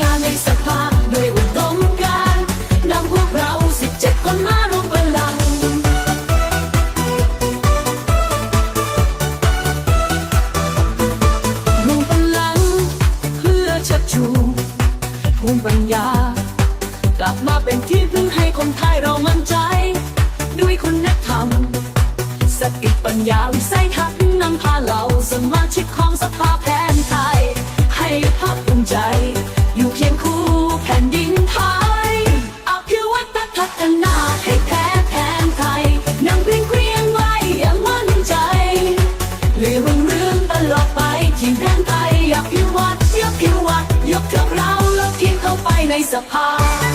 งานในสภาดยอุดมการนำพวกเรา 17 คนมารวมพลัง รวมพลัง เพื่อชักจูงภูมิปัญญา กลับมาเป็นที่พึ่งให้คนไทยเรามั่นใจ ด้วยคุณธรรมสติปัญญาวิสัยทัศน์นำพา นไท